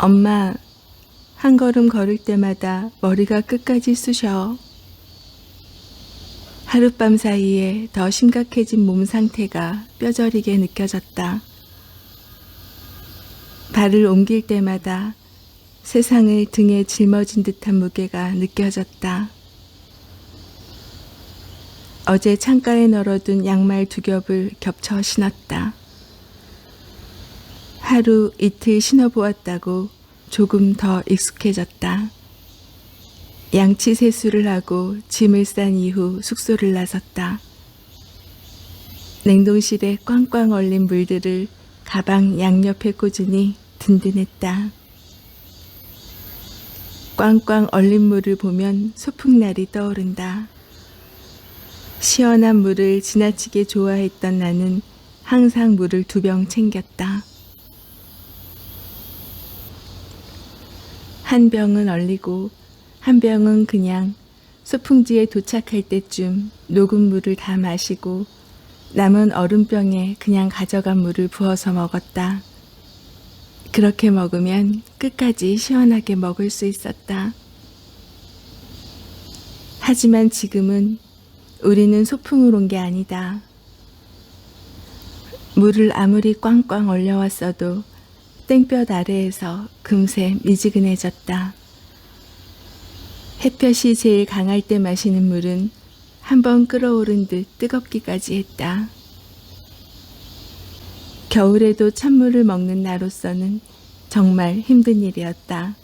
엄마, 한 걸음 걸을 때마다 머리가 끝까지 쑤셔. 하룻밤 사이에 더 심각해진 몸 상태가 뼈저리게 느껴졌다. 발을 옮길 때마다 세상을 등에 짊어진 듯한 무게가 느껴졌다. 어제 창가에 널어둔 양말 두 겹을 겹쳐 신었다. 하루 이틀 신어보았다고 조금 더 익숙해졌다. 양치 세수를 하고 짐을 싼 이후 숙소를 나섰다. 냉동실에 꽝꽝 얼린 물들을 가방 양옆에 꽂으니 든든했다. 꽝꽝 얼린 물을 보면 소풍날이 떠오른다. 시원한 물을 지나치게 좋아했던 나는 항상 물을 두 병 챙겼다. 한 병은 얼리고 한 병은 그냥 소풍지에 도착할 때쯤 녹은 물을 다 마시고 남은 얼음병에 그냥 가져간 물을 부어서 먹었다. 그렇게 먹으면 끝까지 시원하게 먹을 수 있었다. 하지만 지금은 우리는 소풍을 온 게 아니다. 물을 아무리 꽝꽝 얼려왔어도 땡볕 아래에서 금세 미지근해졌다. 햇볕이 제일 강할 때 마시는 물은 한번 끓어오른 듯 뜨겁기까지 했다. 겨울에도 찬물을 먹는 나로서는 정말 힘든 일이었다.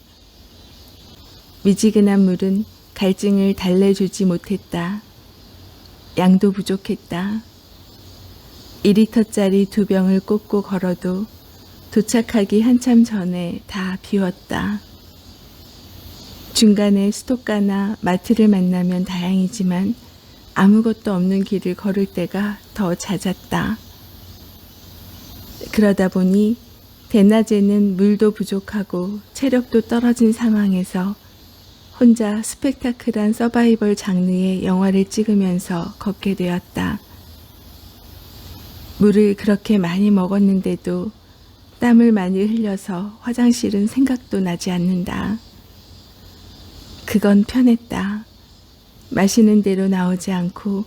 미지근한 물은 갈증을 달래주지 못했다. 양도 부족했다. 2리터짜리 두 병을 꽂고 걸어도 도착하기 한참 전에 다 비웠다. 중간에 수도가나 마트를 만나면 다행이지만 아무것도 없는 길을 걸을 때가 더 잦았다. 그러다 보니 대낮에는 물도 부족하고 체력도 떨어진 상황에서 혼자 스펙타클한 서바이벌 장르의 영화를 찍으면서 걷게 되었다. 물을 그렇게 많이 먹었는데도 땀을 많이 흘려서 화장실은 생각도 나지 않는다. 그건 편했다. 마시는 대로 나오지 않고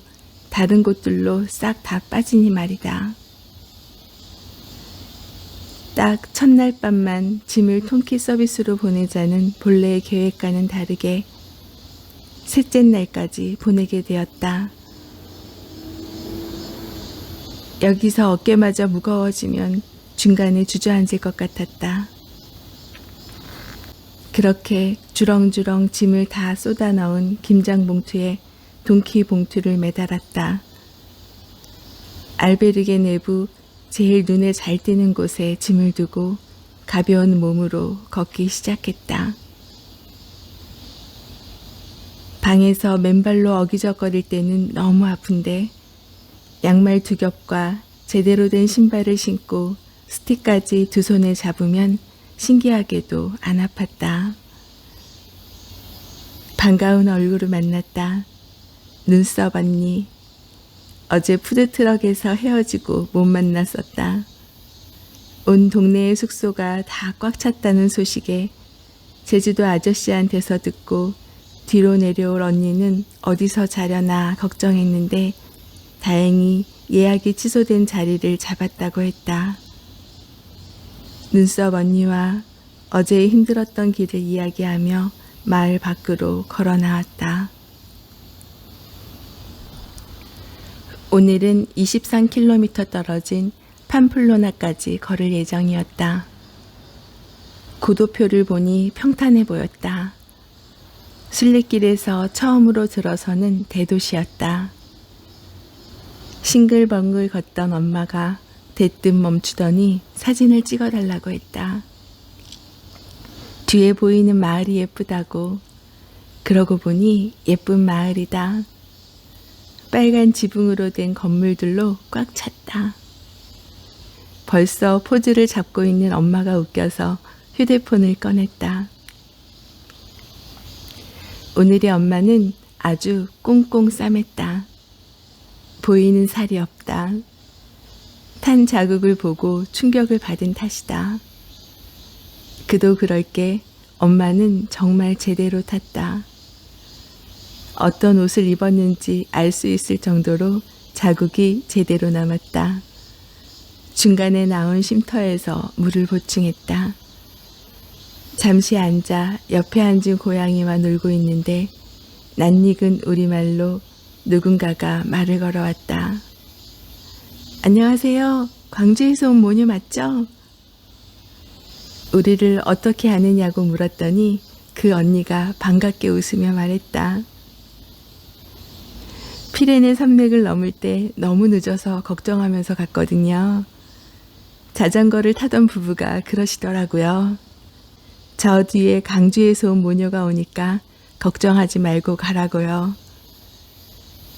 다른 곳들로 싹 다 빠지니 말이다. 딱 첫날 밤만 짐을 통키 서비스로 보내자는 본래의 계획과는 다르게 셋째 날까지 보내게 되었다. 여기서 어깨마저 무거워지면 중간에 주저앉을 것 같았다. 그렇게 주렁주렁 짐을 다 쏟아 넣은 김장 봉투에 동키 봉투를 매달았다. 알베르게 내부 제일 눈에 잘 띄는 곳에 짐을 두고 가벼운 몸으로 걷기 시작했다. 방에서 맨발로 어기적거릴 때는 너무 아픈데 양말 두 겹과 제대로 된 신발을 신고 스틱까지 두 손에 잡으면 신기하게도 안 아팠다. 반가운 얼굴을 만났다. 눈썹 언니. 어제 푸드트럭에서 헤어지고 못 만났었다. 온 동네의 숙소가 다 꽉 찼다는 소식에 제주도 아저씨한테서 듣고 뒤로 내려올 언니는 어디서 자려나 걱정했는데 다행히 예약이 취소된 자리를 잡았다고 했다. 눈썹 언니와 어제 힘들었던 길을 이야기하며 마을 밖으로 걸어 나왔다. 오늘은 23km 떨어진 팜플로나까지 걸을 예정이었다. 고도표를 보니 평탄해 보였다. 순례길에서 처음으로 들어서는 대도시였다. 싱글벙글 걷던 엄마가 대뜸 멈추더니 사진을 찍어달라고 했다. 뒤에 보이는 마을이 예쁘다고. 그러고 보니 예쁜 마을이다. 빨간 지붕으로 된 건물들로 꽉 찼다. 벌써 포즈를 잡고 있는 엄마가 웃겨서 휴대폰을 꺼냈다. 오늘의 엄마는 아주 꽁꽁 싸맸다. 보이는 살이 없다. 탄 자국을 보고 충격을 받은 탓이다. 그도 그럴 게 엄마는 정말 제대로 탔다. 어떤 옷을 입었는지 알 수 있을 정도로 자국이 제대로 남았다. 중간에 나온 쉼터에서 물을 보충했다. 잠시 앉아 옆에 앉은 고양이와 놀고 있는데 낯익은 우리말로 누군가가 말을 걸어왔다. 안녕하세요. 광주에서 온 모녀 맞죠? 우리를 어떻게 아느냐고 물었더니 그 언니가 반갑게 웃으며 말했다. 피레네 산맥을 넘을 때 너무 늦어서 걱정하면서 갔거든요. 자전거를 타던 부부가 그러시더라고요. 저 뒤에 강주에서 온 모녀가 오니까 걱정하지 말고 가라고요.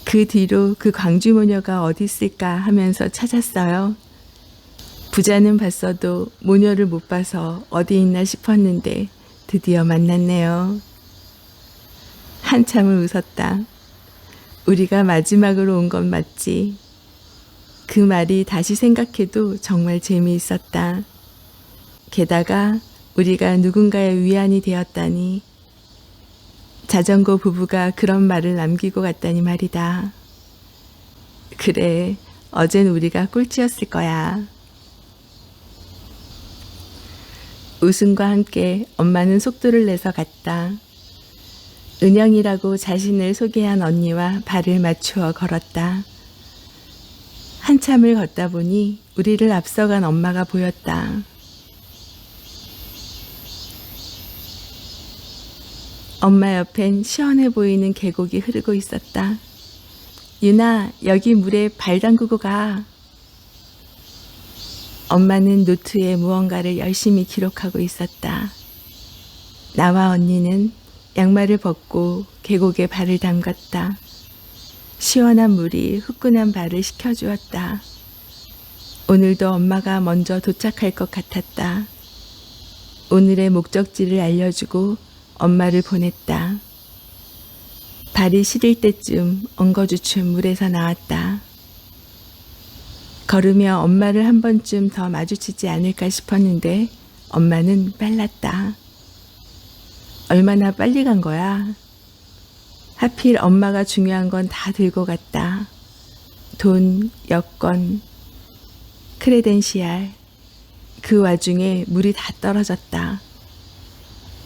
그 뒤로 그 광주 모녀가 어디 있을까 하면서 찾았어요. 부자는 봤어도 모녀를 못 봐서 어디 있나 싶었는데 드디어 만났네요. 한참을 웃었다. 우리가 마지막으로 온 건 맞지. 그 말이 다시 생각해도 정말 재미있었다. 게다가 우리가 누군가의 위안이 되었다니. 자전거 부부가 그런 말을 남기고 갔다니 말이다. 그래, 어젠 우리가 꼴찌였을 거야. 웃음과 함께 엄마는 속도를 내서 갔다. 은영이라고 자신을 소개한 언니와 발을 맞추어 걸었다. 한참을 걷다 보니 우리를 앞서간 엄마가 보였다. 엄마 옆엔 시원해 보이는 계곡이 흐르고 있었다. 유나, 여기 물에 발 담그고 가. 엄마는 노트에 무언가를 열심히 기록하고 있었다. 나와 언니는 양말을 벗고 계곡에 발을 담갔다. 시원한 물이 후끈한 발을 식혀주었다. 오늘도 엄마가 먼저 도착할 것 같았다. 오늘의 목적지를 알려주고 엄마를 보냈다. 발이 시릴 때쯤 엉거주춤 물에서 나왔다. 걸으며 엄마를 한 번쯤 더 마주치지 않을까 싶었는데 엄마는 빨랐다. 얼마나 빨리 간 거야? 하필 엄마가 중요한 건 다 들고 갔다. 돈, 여권, 크레덴시알. 그 와중에 물이 다 떨어졌다.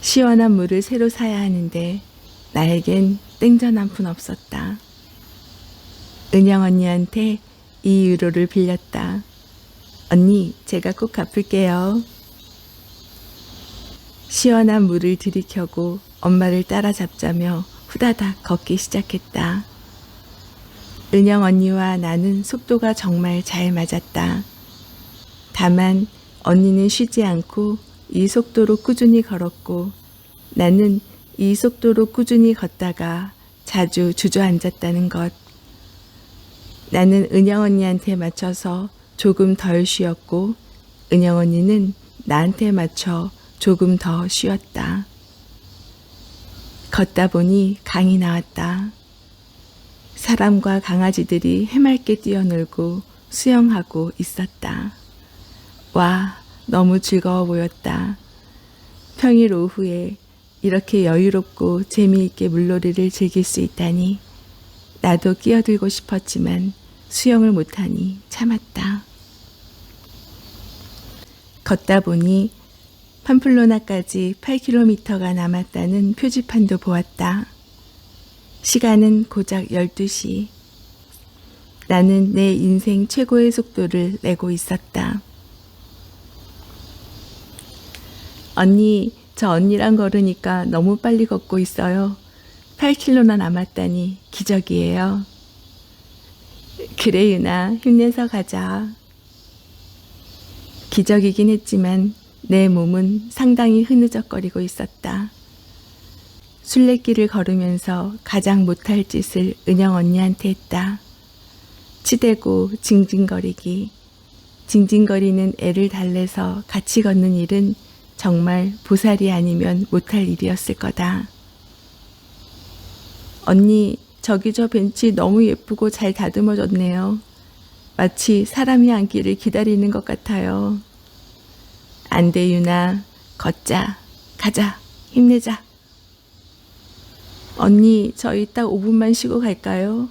시원한 물을 새로 사야 하는데 나에겐 땡전 한 푼 없었다. 은영 언니한테 이 유로를 빌렸다. 언니, 제가 꼭 갚을게요. 시원한 물을 들이켜고 엄마를 따라잡자며 후다닥 걷기 시작했다. 은영 언니와 나는 속도가 정말 잘 맞았다. 다만 언니는 쉬지 않고 이 속도로 꾸준히 걸었고 나는 이 속도로 꾸준히 걷다가 자주 주저앉았다는 것. 나는 은영 언니한테 맞춰서 조금 덜 쉬었고 은영 언니는 나한테 맞춰 조금 더 쉬었다. 걷다 보니 강이 나왔다. 사람과 강아지들이 해맑게 뛰어놀고 수영하고 있었다. 와, 너무 즐거워 보였다. 평일 오후에 이렇게 여유롭고 재미있게 물놀이를 즐길 수 있다니 나도 끼어들고 싶었지만 수영을 못하니 참았다. 걷다 보니 팜플로나까지 8km가 남았다는 표지판도 보았다. 시간은 고작 12시. 나는 내 인생 최고의 속도를 내고 있었다. 언니, 저 언니랑 걸으니까 너무 빨리 걷고 있어요. 8km나 남았다니 기적이에요. 그래, 유나, 힘내서 가자. 기적이긴 했지만 내 몸은 상당히 흐느적거리고 있었다. 술래길을 걸으면서 가장 못할 짓을 은영 언니한테 했다. 치대고 징징거리기. 징징거리는 애를 달래서 같이 걷는 일은 정말 보살이 아니면 못할 일이었을 거다. 언니, 저기 저 벤치 너무 예쁘고 잘 다듬어졌네요. 마치 사람이 앉기를 기다리는 것 같아요. 안 돼, 유나. 걷자. 가자. 힘내자. 언니, 저희 딱 5분만 쉬고 갈까요?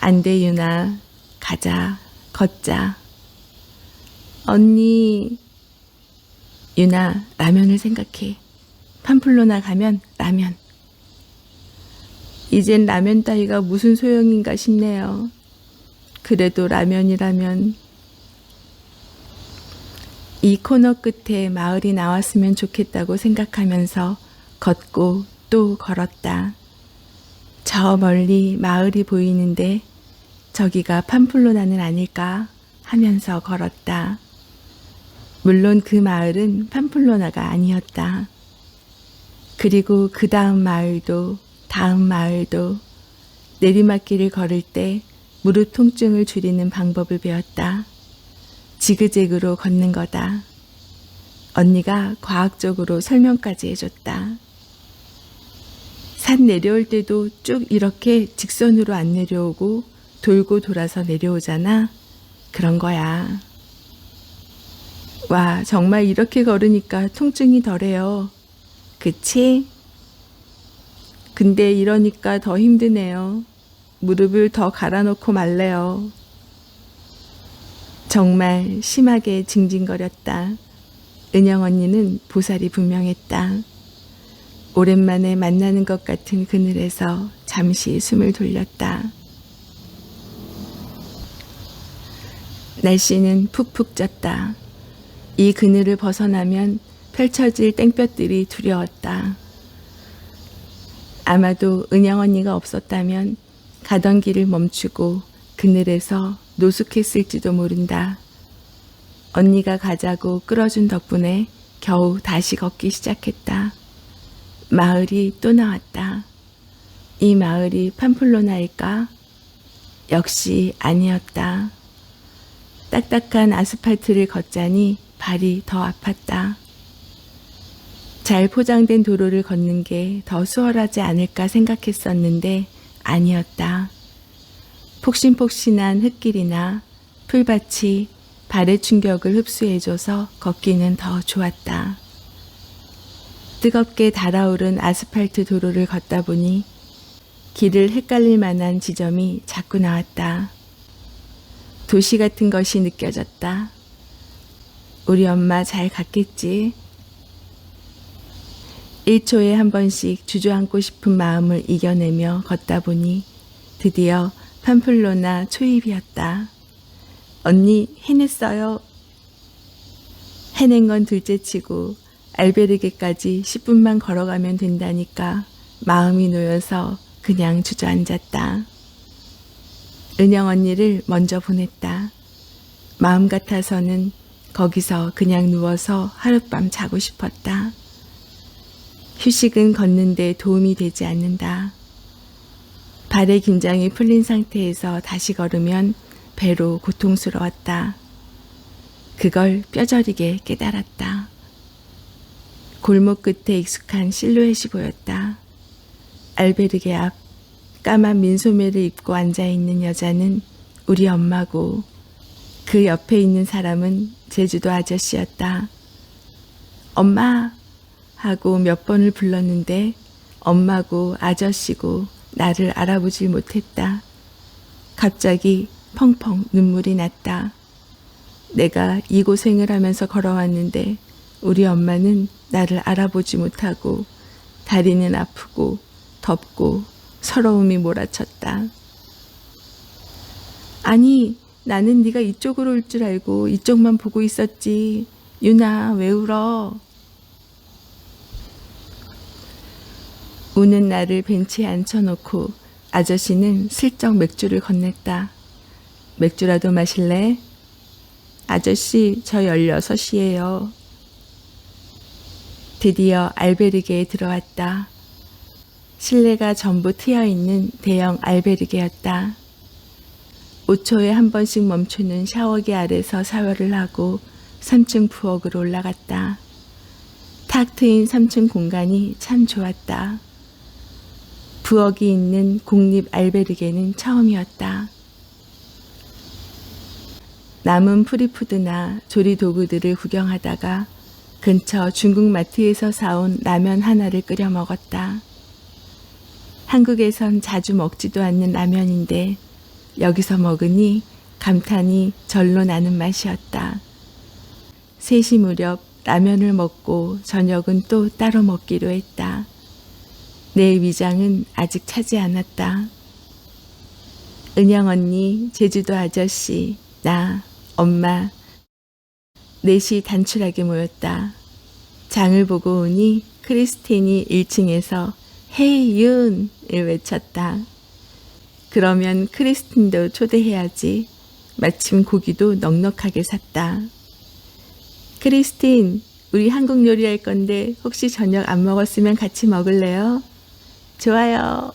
안 돼, 유나. 가자. 걷자. 언니. 유나, 라면을 생각해. 팜플로나 가면 라면. 이젠 라면 따위가 무슨 소용인가 싶네요. 그래도 라면이라면 이 코너 끝에 마을이 나왔으면 좋겠다고 생각하면서 걷고 또 걸었다. 저 멀리 마을이 보이는데 저기가 팜플로나는 아닐까 하면서 걸었다. 물론 그 마을은 팜플로나가 아니었다. 그리고 그 다음 마을도 다음 마을도 내리막길을 걸을 때 무릎 통증을 줄이는 방법을 배웠다. 지그재그로 걷는 거다. 언니가 과학적으로 설명까지 해줬다. 산 내려올 때도 쭉 이렇게 직선으로 안 내려오고 돌고 돌아서 내려오잖아. 그런 거야. 와, 정말 이렇게 걸으니까 통증이 덜해요. 그치? 근데 이러니까 더 힘드네요. 무릎을 더 갈아놓고 말래요. 정말 심하게 징징거렸다. 은영 언니는 보살이 분명했다. 오랜만에 만나는 것 같은 그늘에서 잠시 숨을 돌렸다. 날씨는 푹푹 쪘다. 이 그늘을 벗어나면 펼쳐질 땡볕들이 두려웠다. 아마도 은영 언니가 없었다면 가던 길을 멈추고 그늘에서 노숙했을지도 모른다. 언니가 가자고 끌어준 덕분에 겨우 다시 걷기 시작했다. 마을이 또 나왔다. 이 마을이 팜플로나일까? 역시 아니었다. 딱딱한 아스팔트를 걷자니 발이 더 아팠다. 잘 포장된 도로를 걷는 게 더 수월하지 않을까 생각했었는데 아니었다. 폭신폭신한 흙길이나 풀밭이 발의 충격을 흡수해줘서 걷기는 더 좋았다. 뜨겁게 달아오른 아스팔트 도로를 걷다 보니 길을 헷갈릴 만한 지점이 자꾸 나왔다. 도시 같은 것이 느껴졌다. 우리 엄마 잘 갔겠지? 1초에 한 번씩 주저앉고 싶은 마음을 이겨내며 걷다 보니 드디어 팜플로나 초입이었다. 언니 해냈어요. 해낸 건 둘째치고 알베르게까지 10분만 걸어가면 된다니까 마음이 놓여서 그냥 주저앉았다. 은영 언니를 먼저 보냈다. 마음 같아서는 거기서 그냥 누워서 하룻밤 자고 싶었다. 휴식은 걷는데 도움이 되지 않는다. 발의 긴장이 풀린 상태에서 다시 걸으면 배로 고통스러웠다. 그걸 뼈저리게 깨달았다. 골목 끝에 익숙한 실루엣이 보였다. 알베르게 앞 까만 민소매를 입고 앉아 있는 여자는 우리 엄마고 그 옆에 있는 사람은 제주도 아저씨였다. 엄마 하고 몇 번을 불렀는데 엄마고 아저씨고 나를 알아보질 못했다. 갑자기 펑펑 눈물이 났다. 내가 이 고생을 하면서 걸어왔는데 우리 엄마는 나를 알아보지 못하고 다리는 아프고 덥고 서러움이 몰아쳤다. 아니, 나는 네가 이쪽으로 올 줄 알고 이쪽만 보고 있었지. 유나, 왜 울어? 우는 나를 벤치에 앉혀놓고 아저씨는 슬쩍 맥주를 건넸다. 맥주라도 마실래? 아저씨, 저 16이에요. 드디어 알베르게에 들어왔다. 실내가 전부 트여 있는 대형 알베르게였다. 5초에 한 번씩 멈추는 샤워기 아래서 샤워를 하고 3층 부엌으로 올라갔다. 탁 트인 3층 공간이 참 좋았다. 부엌이 있는 국립 알베르게는 처음이었다. 남은 프리푸드나 조리 도구들을 구경하다가 근처 중국 마트에서 사온 라면 하나를 끓여 먹었다. 한국에선 자주 먹지도 않는 라면인데 여기서 먹으니 감탄이 절로 나는 맛이었다. 3시 무렵 라면을 먹고 저녁은 또 따로 먹기로 했다. 내 위장은 아직 차지 않았다. 은영 언니, 제주도 아저씨, 나, 엄마, 넷이 단출하게 모였다. 장을 보고 오니 크리스틴이 1층에서 헤이 윤을 외쳤다. 그러면 크리스틴도 초대해야지. 마침 고기도 넉넉하게 샀다. 크리스틴, 우리 한국 요리 할 건데 혹시 저녁 안 먹었으면 같이 먹을래요? 좋아요.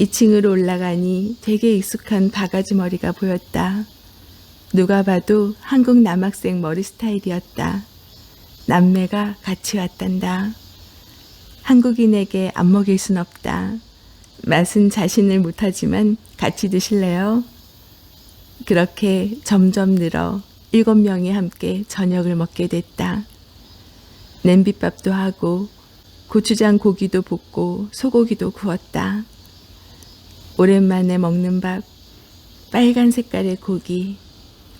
2층으로 올라가니 되게 익숙한 바가지 머리가 보였다. 누가 봐도 한국 남학생 머리 스타일이었다. 남매가 같이 왔단다. 한국인에게 안 먹일 순 없다. 맛은 자신을 못하지만 같이 드실래요? 그렇게 점점 늘어 일곱 명이 함께 저녁을 먹게 됐다. 냄비밥도 하고 고추장 고기도 볶고 소고기도 구웠다. 오랜만에 먹는 밥, 빨간 색깔의 고기,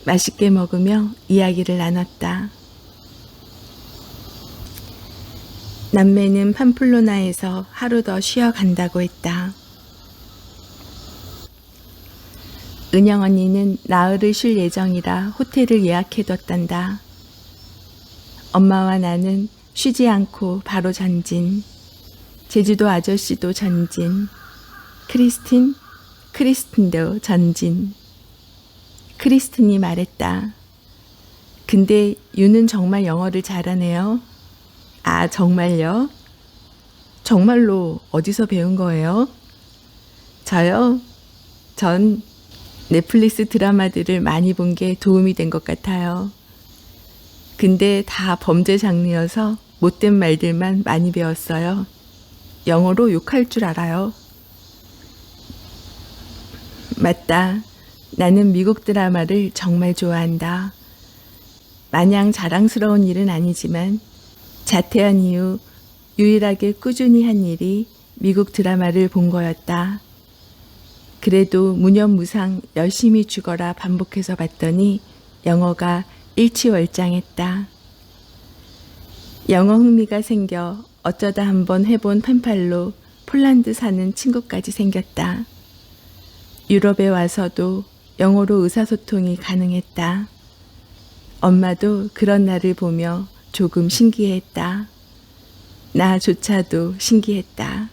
맛있게 먹으며 이야기를 나눴다. 남매는 팜플로나에서 하루 더 쉬어 간다고 했다. 은영 언니는 나흘을 쉴 예정이라 호텔을 예약해뒀단다. 엄마와 나는 쉬지 않고 바로 전진. 제주도 아저씨도 전진. 크리스틴, 크리스틴도 전진. 크리스틴이 말했다. 근데 유는 정말 영어를 잘하네요. 아, 정말요? 정말로 어디서 배운 거예요? 저요? 전 넷플릭스 드라마들을 많이 본 게 도움이 된 것 같아요. 근데 다 범죄 장르여서 못된 말들만 많이 배웠어요. 영어로 욕할 줄 알아요. 맞다. 나는 미국 드라마를 정말 좋아한다. 마냥 자랑스러운 일은 아니지만 자퇴한 이후 유일하게 꾸준히 한 일이 미국 드라마를 본 거였다. 그래도 무념무상 열심히 죽어라 반복해서 봤더니 영어가 일치월장했다. 영어 흥미가 생겨 어쩌다 한번 해본 펜팔로 폴란드 사는 친구까지 생겼다. 유럽에 와서도 영어로 의사소통이 가능했다. 엄마도 그런 나를 보며 조금 신기했다. 나조차도 신기했다.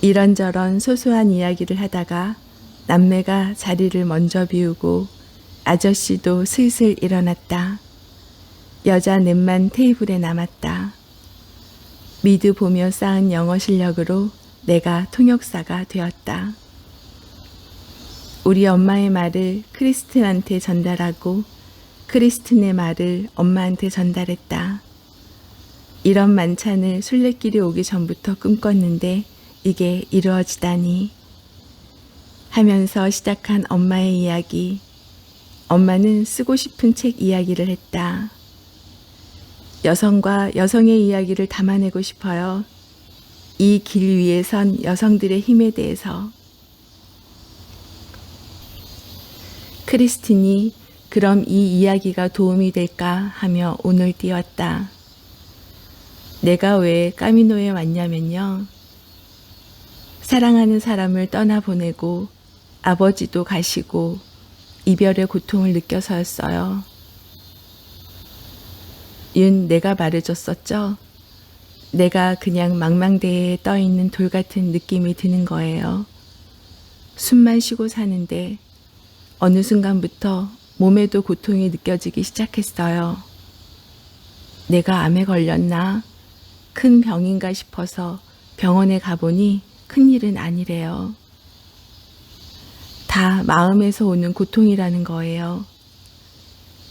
이런저런 소소한 이야기를 하다가 남매가 자리를 먼저 비우고 아저씨도 슬슬 일어났다. 여자 넷만 테이블에 남았다. 미드 보며 쌓은 영어 실력으로 내가 통역사가 되었다. 우리 엄마의 말을 크리스틴한테 전달하고 크리스틴의 말을 엄마한테 전달했다. 이런 만찬을 순례길이 오기 전부터 꿈꿨는데 이게 이루어지다니 하면서 시작한 엄마의 이야기. 엄마는 쓰고 싶은 책 이야기를 했다. 여성과 여성의 이야기를 담아내고 싶어요. 이 길 위에 선 여성들의 힘에 대해서. 크리스틴이 그럼 이 이야기가 도움이 될까 하며 오늘 띄웠다. 내가 왜 까미노에 왔냐면요. 사랑하는 사람을 떠나보내고 아버지도 가시고 이별의 고통을 느껴서였어요. 윤 내가 말해줬었죠? 내가 그냥 망망대해에 떠있는 돌 같은 느낌이 드는 거예요. 숨만 쉬고 사는데 어느 순간부터 몸에도 고통이 느껴지기 시작했어요. 내가 암에 걸렸나? 큰 병인가 싶어서 병원에 가보니 큰일은 아니래요. 다 마음에서 오는 고통이라는 거예요.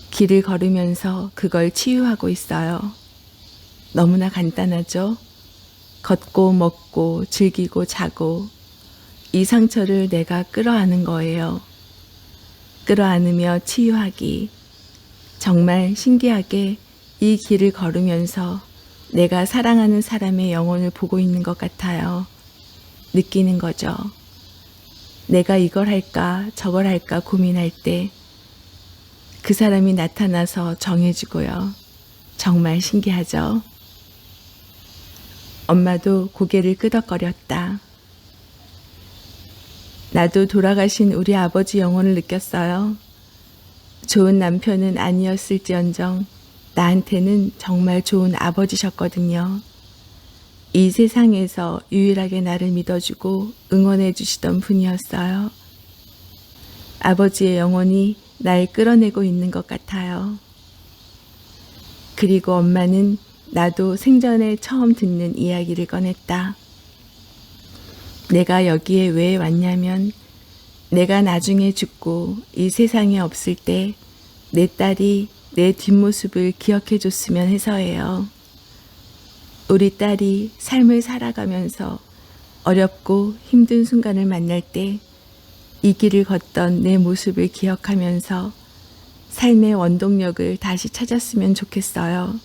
길을 걸으면서 그걸 치유하고 있어요. 너무나 간단하죠? 걷고 먹고 즐기고 자고 이 상처를 내가 끌어안은 거예요. 끌어안으며 치유하기. 정말 신기하게 이 길을 걸으면서 내가 사랑하는 사람의 영혼을 보고 있는 것 같아요. 느끼는 거죠. 내가 이걸 할까 저걸 할까 고민할 때 그 사람이 나타나서 정해주고요. 정말 신기하죠? 엄마도 고개를 끄덕거렸다. 나도 돌아가신 우리 아버지 영혼을 느꼈어요. 좋은 남편은 아니었을지언정 나한테는 정말 좋은 아버지셨거든요. 이 세상에서 유일하게 나를 믿어주고 응원해 주시던 분이었어요. 아버지의 영혼이 날 끌어내고 있는 것 같아요. 그리고 엄마는 나도 생전에 처음 듣는 이야기를 꺼냈다. 내가 여기에 왜 왔냐면 내가 나중에 죽고 이 세상에 없을 때 내 딸이 내 뒷모습을 기억해 줬으면 해서예요. 우리 딸이 삶을 살아가면서 어렵고 힘든 순간을 만날 때 이 길을 걷던 내 모습을 기억하면서 삶의 원동력을 다시 찾았으면 좋겠어요.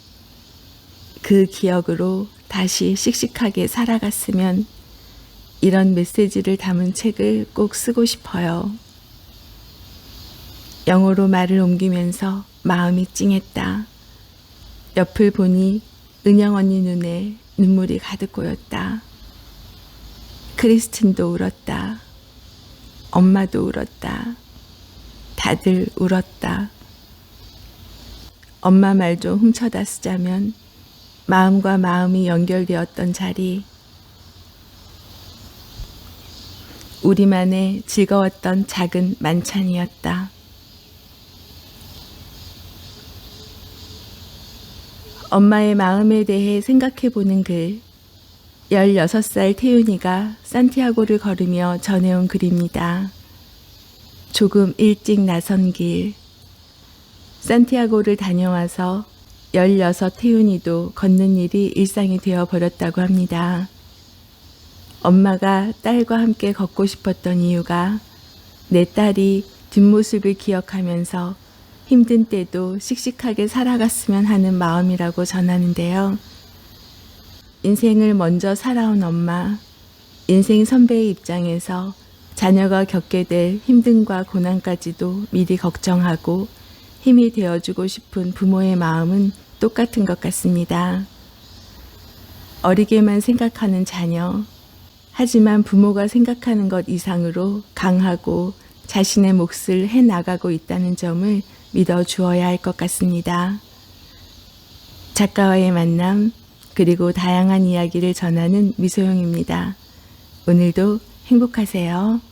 그 기억으로 다시 씩씩하게 살아갔으면 이런 메시지를 담은 책을 꼭 쓰고 싶어요. 영어로 말을 옮기면서 마음이 찡했다. 옆을 보니 은영 언니 눈에 눈물이 가득 고였다. 크리스틴도 울었다. 엄마도 울었다. 다들 울었다. 엄마 말 좀 훔쳐다 쓰자면 마음과 마음이 연결되었던 자리, 우리만의 즐거웠던 작은 만찬이었다. 엄마의 마음에 대해 생각해 보는 글. 16살 태윤이가 산티아고를 걸으며 전해온 글입니다. 조금 일찍 나선 길. 산티아고를 다녀와서 16 태윤이도 걷는 일이 일상이 되어 버렸다고 합니다. 엄마가 딸과 함께 걷고 싶었던 이유가 내 딸이 뒷모습을 기억하면서 힘든 때도 씩씩하게 살아갔으면 하는 마음이라고 전하는데요. 인생을 먼저 살아온 엄마, 인생 선배의 입장에서 자녀가 겪게 될 힘듦과 고난까지도 미리 걱정하고 힘이 되어주고 싶은 부모의 마음은 똑같은 것 같습니다. 어리게만 생각하는 자녀, 하지만 부모가 생각하는 것 이상으로 강하고 자신의 몫을 해 나가고 있다는 점을 믿어 주어야 할 것 같습니다. 작가와의 만남, 그리고 다양한 이야기를 전하는 미소영입니다. 오늘도 행복하세요.